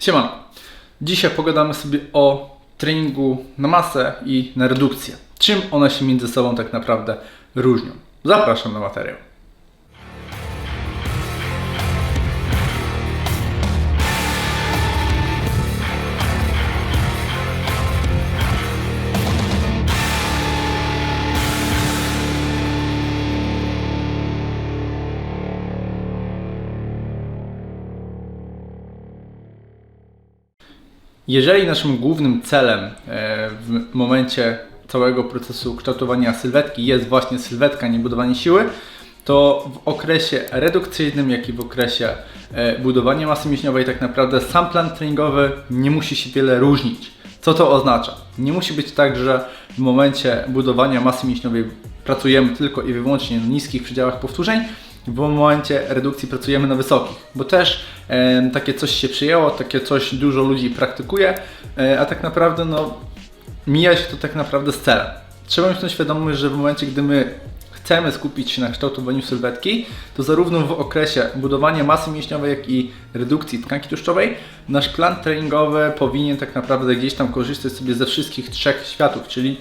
Siemano. Dzisiaj pogadamy sobie o treningu na masę i na redukcję. Czym one się między sobą tak naprawdę różnią. Zapraszam na materiał. Jeżeli naszym głównym celem e, w momencie całego procesu kształtowania sylwetki jest właśnie sylwetka, nie budowanie siły, to w okresie redukcyjnym, jak i w okresie e, budowania masy mięśniowej, tak naprawdę sam plan treningowy nie musi się wiele różnić. Co to oznacza? Nie musi być tak, że w momencie budowania masy mięśniowej pracujemy tylko i wyłącznie na niskich przedziałach powtórzeń, w momencie redukcji pracujemy na wysokich, bo też e, takie coś się przyjęło, takie coś dużo ludzi praktykuje, e, a tak naprawdę no, mija się to tak naprawdę z celem. Trzeba mieć tą świadomość, że w momencie, gdy my chcemy skupić się na kształtowaniu sylwetki, to zarówno w okresie budowania masy mięśniowej, jak i redukcji tkanki tłuszczowej, nasz plan treningowy powinien tak naprawdę gdzieś tam korzystać sobie ze wszystkich trzech światów, czyli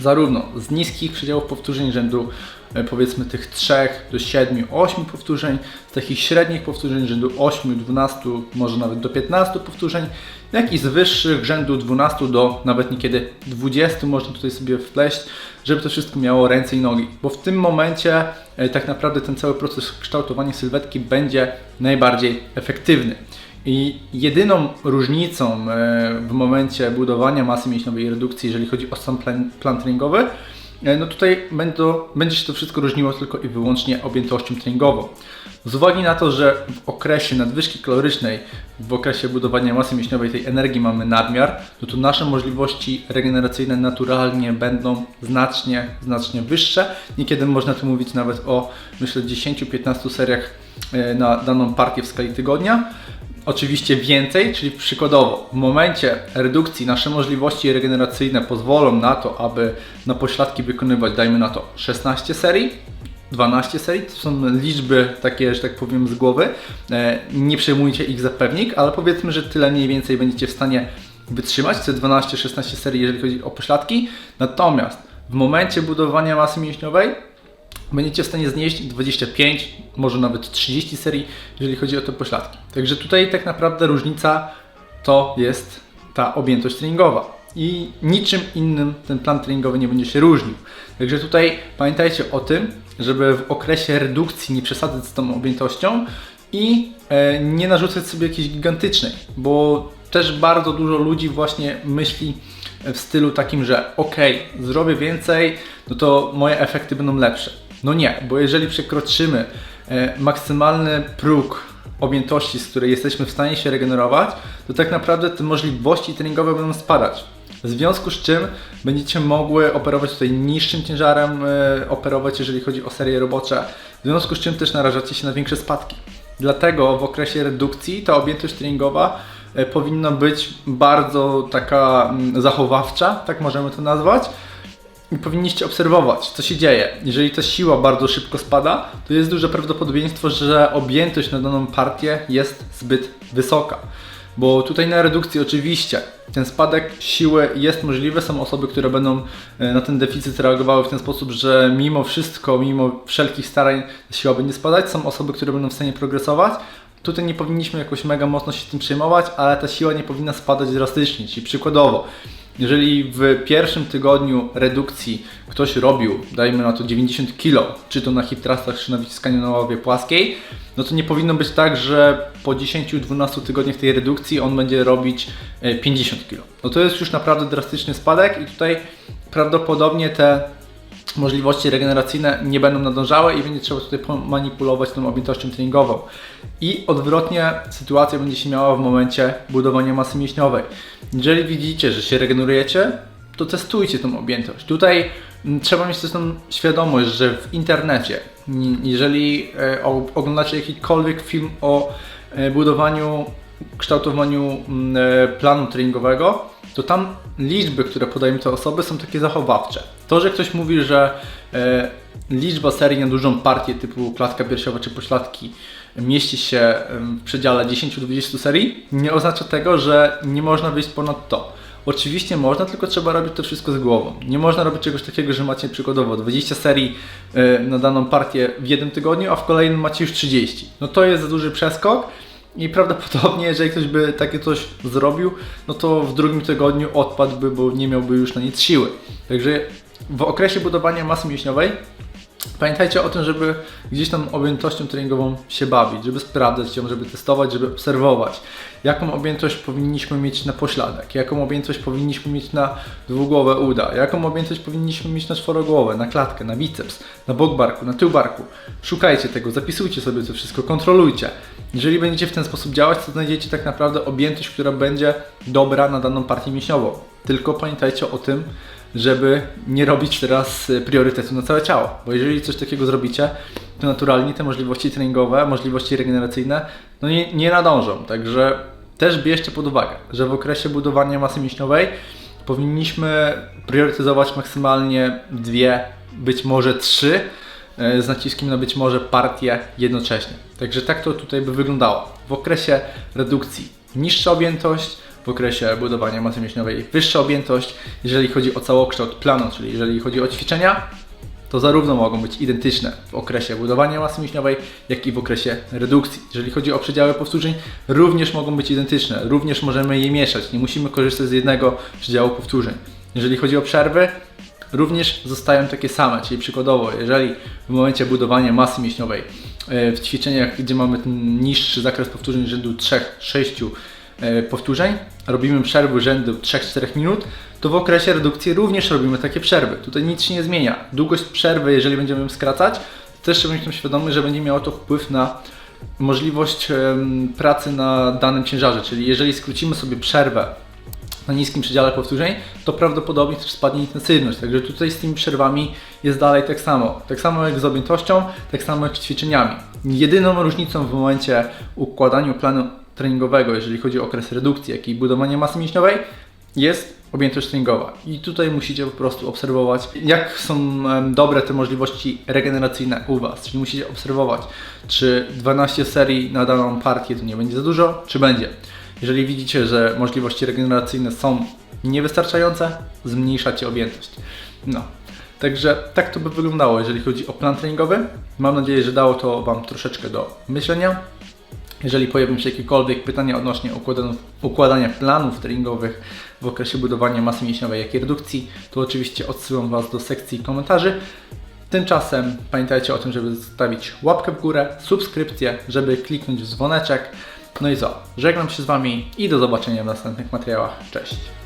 zarówno z niskich przedziałów powtórzeń rzędu e, powiedzmy tych 3 do 7, 8 powtórzeń, z takich średnich powtórzeń rzędu 8, 12, może nawet do 15 powtórzeń, jak i z wyższych rzędu 12 do nawet niekiedy 20 można tutaj sobie wpleść, żeby to wszystko miało ręce i nogi, bo w tym momencie e, tak naprawdę ten cały proces kształtowania sylwetki będzie najbardziej efektywny. I jedyną różnicą e, w momencie budowania masy mięśniowej i redukcji, jeżeli chodzi o sam plan, plan treningowy, e, no tutaj będą, będzie się to wszystko różniło tylko i wyłącznie objętością treningową. Z uwagi na to, że w okresie nadwyżki kalorycznej, w okresie budowania masy mięśniowej tej energii mamy nadmiar, no to nasze możliwości regeneracyjne naturalnie będą znacznie, znacznie wyższe. Niekiedy można tu mówić nawet o, myślę, 10-15 seriach e, na daną partię w skali tygodnia oczywiście więcej, czyli przykładowo w momencie redukcji nasze możliwości regeneracyjne pozwolą na to, aby na pośladki wykonywać, dajmy na to 16 serii, 12 serii, to są liczby takie, że tak powiem z głowy, e, nie przejmujcie ich za pewnik, ale powiedzmy, że tyle mniej więcej będziecie w stanie wytrzymać, te 12-16 serii, jeżeli chodzi o pośladki, natomiast w momencie budowania masy mięśniowej będziecie w stanie znieść 25, może nawet 30 serii, jeżeli chodzi o te pośladki. Także tutaj tak naprawdę różnica to jest ta objętość treningowa. I niczym innym ten plan treningowy nie będzie się różnił. Także tutaj pamiętajcie o tym, żeby w okresie redukcji nie przesadzać z tą objętością i e, nie narzucać sobie jakiejś gigantycznej, bo też bardzo dużo ludzi właśnie myśli w stylu takim, że ok, zrobię więcej, no to moje efekty będą lepsze. No nie, bo jeżeli przekroczymy e, maksymalny próg objętości, z której jesteśmy w stanie się regenerować, to tak naprawdę te możliwości treningowe będą spadać. W związku z czym będziecie mogły operować tutaj niższym ciężarem, e, operować jeżeli chodzi o serie robocze, w związku z czym też narażacie się na większe spadki. Dlatego w okresie redukcji ta objętość treningowa e, powinna być bardzo taka mm, zachowawcza, tak możemy to nazwać i powinniście obserwować, co się dzieje. Jeżeli ta siła bardzo szybko spada, to jest duże prawdopodobieństwo, że objętość na daną partię jest zbyt wysoka. Bo tutaj na redukcji oczywiście ten spadek siły jest możliwy. Są osoby, które będą e, na ten deficyt reagowały w ten sposób, że mimo wszystko, mimo wszelkich starań siła będzie spadać. Są osoby, które będą w stanie progresować. Tutaj nie powinniśmy jakoś mega mocno się tym przejmować, ale ta siła nie powinna spadać drastycznie. Czyli przykładowo, jeżeli w pierwszym tygodniu redukcji ktoś robił, dajmy na to 90 kg, czy to na hip thrustach, czy na wyciskaniu na ławie płaskiej, no to nie powinno być tak, że po 10-12 tygodniach tej redukcji on będzie robić 50 e, kg. No to jest już naprawdę drastyczny spadek i tutaj prawdopodobnie te możliwości regeneracyjne nie będą nadążały i będzie trzeba tutaj manipulować tą objętością treningową. I odwrotnie sytuacja będzie się miała w momencie budowania masy mięśniowej. Jeżeli widzicie, że się regenerujecie, to testujcie tą objętość. Tutaj mm, trzeba mieć też tą świadomość, że w internecie, jeżeli e, oglądacie jakikolwiek film o e, budowaniu, kształtowaniu mm, e, planu treningowego, to tam liczby, które podają te osoby, są takie zachowawcze. To, że ktoś mówi, że e, liczba serii na dużą partię typu klatka piersiowa czy pośladki mieści się w przedziale 10-20 serii, nie oznacza tego, że nie można wyjść ponad to. Oczywiście można, tylko trzeba robić to wszystko z głową. Nie można robić czegoś takiego, że macie przykładowo 20 serii e, na daną partię w jednym tygodniu, a w kolejnym macie już 30. No to jest za duży przeskok i prawdopodobnie, jeżeli ktoś by takie coś zrobił, no to w drugim tygodniu odpadłby, bo nie miałby już na nic siły. Także w okresie budowania masy mięśniowej Pamiętajcie o tym, żeby gdzieś tam objętością treningową się bawić, żeby sprawdzać ją, żeby testować, żeby obserwować, jaką objętość powinniśmy mieć na pośladek, jaką objętość powinniśmy mieć na dwugłowe uda, jaką objętość powinniśmy mieć na czworogłowę, na klatkę, na biceps, na bok barku, na tył barku. Szukajcie tego, zapisujcie sobie to wszystko, kontrolujcie. Jeżeli będziecie w ten sposób działać, to znajdziecie tak naprawdę objętość, która będzie dobra na daną partię mięśniową. Tylko pamiętajcie o tym, żeby nie robić teraz y, priorytetu na całe ciało. Bo jeżeli coś takiego zrobicie, to naturalnie te możliwości treningowe, możliwości regeneracyjne, no nie, nie nadążą. Także też bierzcie pod uwagę, że w okresie budowania masy mięśniowej powinniśmy priorytetyzować maksymalnie dwie, być może trzy, y, z naciskiem na być może partie jednocześnie. Także tak to tutaj by wyglądało. W okresie redukcji niższa objętość, w okresie budowania masy mięśniowej wyższa objętość. Jeżeli chodzi o całokształt planu, czyli jeżeli chodzi o ćwiczenia, to zarówno mogą być identyczne w okresie budowania masy mięśniowej, jak i w okresie redukcji. Jeżeli chodzi o przedziały powtórzeń, również mogą być identyczne, również możemy je mieszać, nie musimy korzystać z jednego przedziału powtórzeń. Jeżeli chodzi o przerwy, również zostają takie same, czyli przykładowo, jeżeli w momencie budowania masy mięśniowej e, w ćwiczeniach, gdzie mamy ten niższy zakres powtórzeń rzędu 3-6 e, powtórzeń, robimy przerwy rzędu 3-4 minut, to w okresie redukcji również robimy takie przerwy. Tutaj nic się nie zmienia. Długość przerwy, jeżeli będziemy ją skracać, to też trzeba tym świadomy, że będzie miało to wpływ na możliwość pracy na danym ciężarze, czyli jeżeli skrócimy sobie przerwę na niskim przedziale powtórzeń, to prawdopodobnie też spadnie intensywność. Także tutaj z tymi przerwami jest dalej tak samo. Tak samo jak z objętością, tak samo jak z ćwiczeniami. Jedyną różnicą w momencie układaniu planu treningowego, jeżeli chodzi o okres redukcji, jak i budowania masy mięśniowej, jest objętość treningowa. I tutaj musicie po prostu obserwować, jak są dobre te możliwości regeneracyjne u Was. Czyli musicie obserwować, czy 12 serii na daną partię to nie będzie za dużo, czy będzie. Jeżeli widzicie, że możliwości regeneracyjne są niewystarczające, zmniejszacie objętość. No. Także tak to by wyglądało, jeżeli chodzi o plan treningowy. Mam nadzieję, że dało to Wam troszeczkę do myślenia. Jeżeli pojawią się jakiekolwiek pytania odnośnie układania, planów treningowych w okresie budowania masy mięśniowej, jak i redukcji, to oczywiście odsyłam Was do sekcji komentarzy. Tymczasem pamiętajcie o tym, żeby zostawić łapkę w górę, subskrypcję, żeby kliknąć w dzwoneczek. No i co? Żegnam się z Wami i do zobaczenia w następnych materiałach. Cześć!